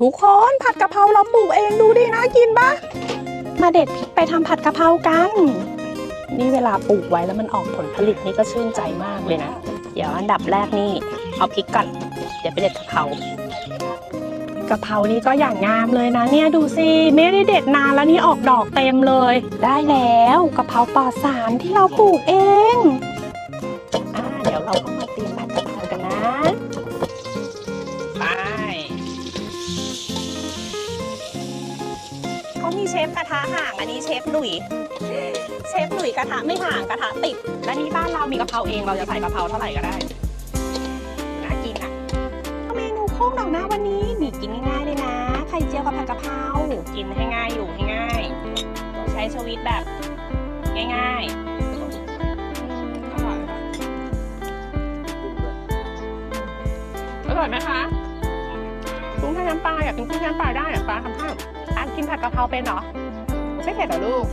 ทุกคนผัดกะเพราเราปลูกเองดูดิน่ากินปะมาเด็ดพริกไปทำผัดกะเพรากัน นี่เวลาปลูกไว้แล้วมันออกผลผลิตนี่ก็ชื่นใจมากเลยนะ เดี๋ยวอันดับแรกนี่ เอาพริกก่อนเดี๋ยวไปเด็ดกะเพรากะเพรานี่ก็อย่างงามเลยนะเนี่ยดูสิไม่ได้เด็ดนานแล้วนี่ออกดอกเต็มเลย ได้แล้วกะเพราปลอดสารที่เราปลูกเอง เขามีเชฟกระทะห่าง อันนี้เชฟหนุ่ยเชฟหนุ่ยกระทะไม่ห่างกระทะติด และนี่บ้านเรามีกะเพราเองเราจะใส่กะเพราเท่าไหร่ก็ได้น่ากินอะเมนูโค้งดอกหน้าวันนี้มีกินง่ายๆเลยนะ ไข่เจียวกับผัดกะเพรากินให้ง่ายอยู่ให้ง่ายใช้ชีวิตแบบง่ายๆอืมอร่อยค่ะอร่อยไหมคะกุ้งแช่น้ำปลาอยากกินกุ้งแช่น้ำปลาได้เหรอปลาทำให้อะกินผัด กะเพราเป็นเหรอ ไม่เผ็ดเหรอลูก